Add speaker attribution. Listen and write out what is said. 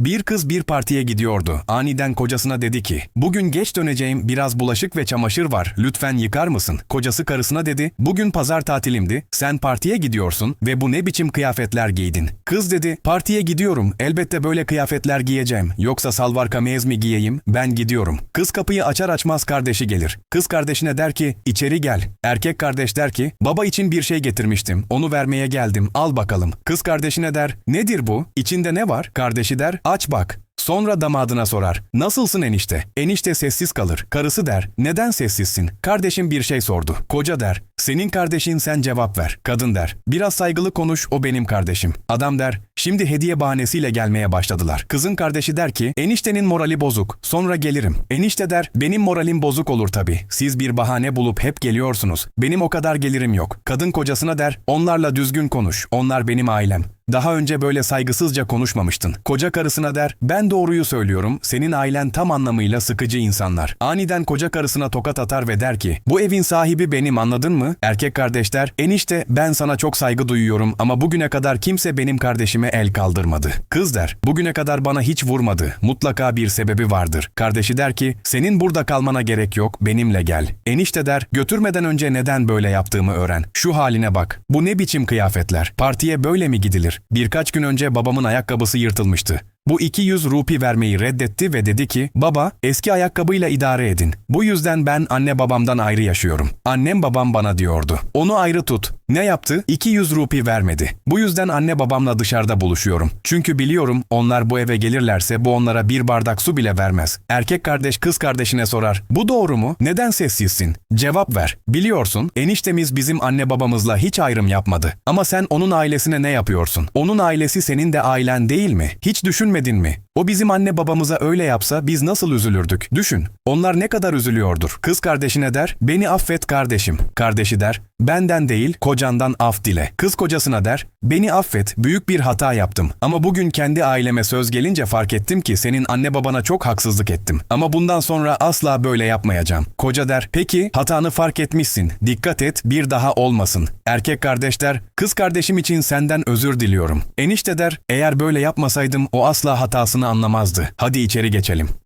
Speaker 1: Bir kız bir partiye gidiyordu. Aniden kocasına dedi ki, bugün geç döneceğim biraz bulaşık ve çamaşır var. Lütfen yıkar mısın? Kocası karısına dedi, bugün pazar tatilimdi. Sen partiye gidiyorsun ve bu ne biçim kıyafetler giydin? Kız dedi, partiye gidiyorum. Elbette böyle kıyafetler giyeceğim. Yoksa salvar kameez mi giyeyim? Ben gidiyorum. Kız kapıyı açar açmaz kardeşi gelir. Kız kardeşine der ki, içeri gel. Erkek kardeş der ki, baba için bir şey getirmiştim. Onu vermeye geldim. Al bakalım. Kız kardeşine der, nedir bu? İçinde ne var? Kardeşi der, aç bak. Sonra damadına sorar. Nasılsın enişte? Enişte sessiz kalır. Karısı der. Neden sessizsin? Kardeşim bir şey sordu. Koca der. Senin kardeşin sen cevap ver. Kadın der. Biraz saygılı konuş o benim kardeşim. Adam der. Şimdi hediye bahanesiyle gelmeye başladılar. Kızın kardeşi der ki eniştenin morali bozuk. Sonra gelirim. Enişte der benim moralim bozuk olur tabii. Siz bir bahane bulup hep geliyorsunuz. Benim o kadar gelirim yok. Kadın kocasına der onlarla düzgün konuş. Onlar benim ailem. Daha önce böyle saygısızca konuşmamıştın. Koca karısına der, ben doğruyu söylüyorum, senin ailen tam anlamıyla sıkıcı insanlar. Aniden koca karısına tokat atar ve der ki, bu evin sahibi benim anladın mı? Erkek kardeş der, enişte ben sana çok saygı duyuyorum ama bugüne kadar kimse benim kardeşime el kaldırmadı. Kız der, bugüne kadar bana hiç vurmadı, mutlaka bir sebebi vardır. Kardeşi der ki, senin burada kalmana gerek yok, benimle gel. Enişte der, götürmeden önce neden böyle yaptığımı öğren. Şu haline bak, bu ne biçim kıyafetler? Partiye böyle mi gidilir? Birkaç gün önce babamın ayakkabısı yırtılmıştı. Bu 200 rupi vermeyi reddetti ve dedi ki, baba eski ayakkabıyla idare edin. Bu yüzden ben anne babamdan ayrı yaşıyorum. Annem babam bana diyordu. Onu ayrı tut. Ne yaptı? 200 rupi vermedi. Bu yüzden anne babamla dışarıda buluşuyorum. Çünkü biliyorum onlar bu eve gelirlerse bu onlara bir bardak su bile vermez. Erkek kardeş kız kardeşine sorar. Bu doğru mu? Neden sessizsin? Cevap ver. Biliyorsun eniştemiz bizim anne babamızla hiç ayrım yapmadı. Ama sen onun ailesine ne yapıyorsun? Onun ailesi senin de ailen değil mi? Hiç düşünmedin mi? O bizim anne babamıza öyle yapsa biz nasıl üzülürdük? Düşün. Onlar ne kadar üzülüyordur. Kız kardeşine der, beni affet kardeşim. Kardeşi der, benden değil kocandan af dile. Kız kocasına der, beni affet büyük bir hata yaptım. Ama bugün kendi aileme söz gelince fark ettim ki senin anne babana çok haksızlık ettim. Ama bundan sonra asla böyle yapmayacağım. Koca der, peki hatanı fark etmişsin. Dikkat et bir daha olmasın. Erkek kardeş der, kız kardeşim için senden özür diliyorum. Enişte der, eğer böyle yapmasaydım o asla hatasını anlamazdı. Hadi içeri geçelim.